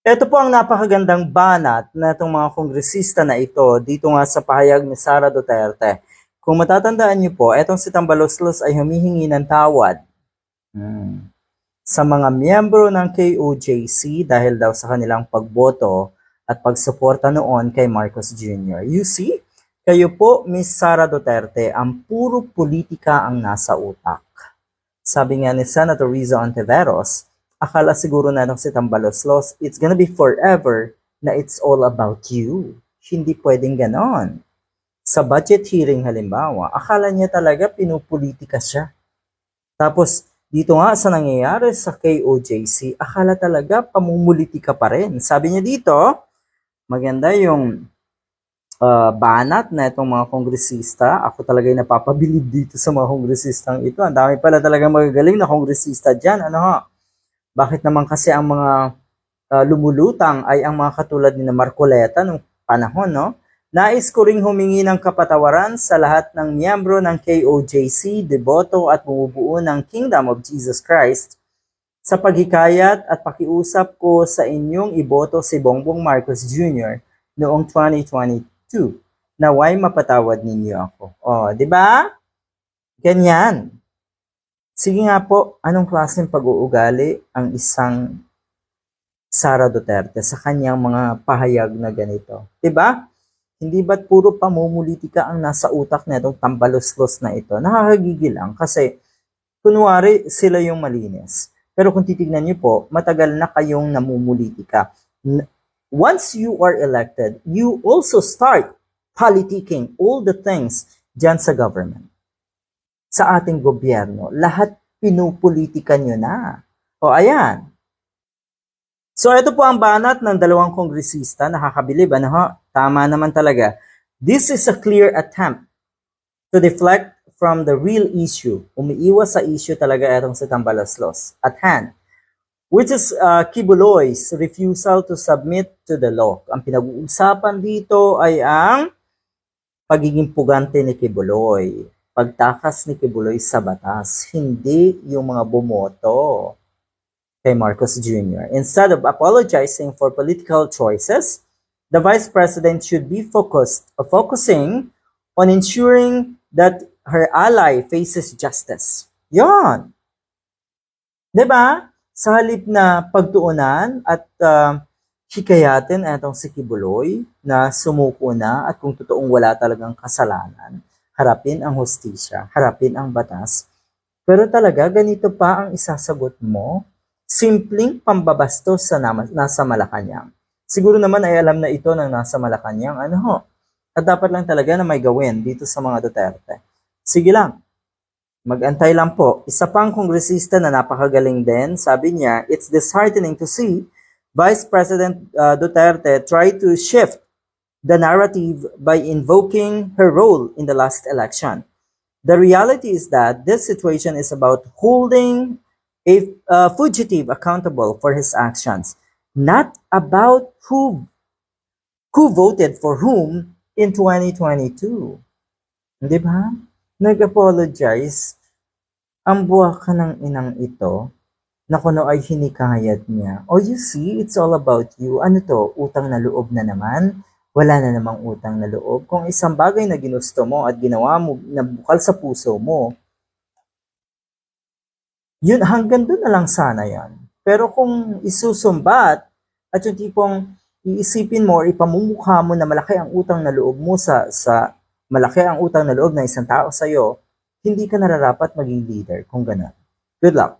Ito po ang napakagandang banat na itong mga kongresista na ito dito nga sa pahayag ni Sara Duterte. Kung matatandaan niyo po, etong si Tambaloslos ay humihingi ng tawad hmm, sa mga miyembro ng KOJC dahil daw sa kanilang pagboto at pagsuporta noon kay Marcos Jr. You see, kayo po, Miss Sara Duterte, ang puro politika ang nasa utak. Sabi nga ni Senator Rizzo Ontiveros, akala siguro na nung si Tambaloslos, it's gonna be forever na it's all about you. Hindi pwedeng ganon. Sa budget hearing halimbawa, akala niya talaga pinupolitika siya. Tapos, dito nga sa nangyayari sa KOJC, akala talaga pamumulitika pa rin. Sabi niya dito, maganda yung uh, banat na itong mga kongresista. Ako talaga napapabilib dito sa mga kongresistang ito. Ang dami pala talaga magagaling na kongresista dyan. Ano ha? Bakit naman kasi ang mga uh, lumulutang ay ang mga katulad ni na Marcoleta nung panahon, no? Nais ko ring humingi ng kapatawaran sa lahat ng miyembro ng KOJC, deboto at bumubuo ng Kingdom of Jesus Christ sa paghikayat at pakiusap ko sa inyong iboto si Bongbong Marcos Jr. noong 2022 naway mapatawad ninyo ako. O, oh, di ba? Ganyan. Sige nga po, anong klaseng pag-uugali ang isang Sara Duterte sa kanyang mga pahayag na ganito? Di ba? Hindi ba't puro pamumulitika ang nasa utak na itong tambaloslos na ito? Nakakagigil lang kasi kunwari sila yung malinis. Pero kung titignan niyo po, matagal na kayong namumulitika. Once you are elected, you also start politicking all the things dyan sa government. Sa ating gobyerno, lahat pinupolitika nyo na. O ayan, So ito po ang banat ng dalawang kongresista, nakakabilib, ano ho? Tama naman talaga. This is a clear attempt to deflect from the real issue. Umiiwas sa issue talaga itong si Tambalaslos at hand, which is uh, Kibuloy's refusal to submit to the law. Ang pinag-uusapan dito ay ang pagiging pugante ni Kibuloy, pagtakas ni Kibuloy sa batas, hindi yung mga bumoto kay Marcos Jr. Instead of apologizing for political choices, the vice president should be focused uh, focusing on ensuring that her ally faces justice. Yon. 'Di ba? Sa halip na pagtuunan at uh, hikayatin itong si Kibuloy na sumuko na at kung totoong wala talagang kasalanan, harapin ang hustisya, harapin ang batas. Pero talaga, ganito pa ang isasagot mo simpleng pambabastos sa nasa Malacanang. Siguro naman ay alam na ito ng nasa Malacanang, ano ho, at dapat lang talaga na may gawin dito sa mga Duterte. Sige lang, magantay lang po. Isa pang kongresista na napakagaling din, sabi niya, it's disheartening to see Vice President uh, Duterte try to shift the narrative by invoking her role in the last election. The reality is that this situation is about holding a uh, fugitive accountable for his actions, not about who who voted for whom in 2022. Di ba? Nag-apologize. Ang buwak ka ng inang ito na kuno ay hinikayat niya. Oh, you see, it's all about you. Ano to? Utang na loob na naman? Wala na namang utang na loob. Kung isang bagay na ginusto mo at ginawa mo na bukal sa puso mo, yun, hanggang doon na lang sana yan. Pero kung isusumbat at yung tipong iisipin mo or ipamumukha mo na malaki ang utang na loob mo sa, sa malaki ang utang na loob ng isang tao sa iyo, hindi ka nararapat maging leader kung ganun. Good luck.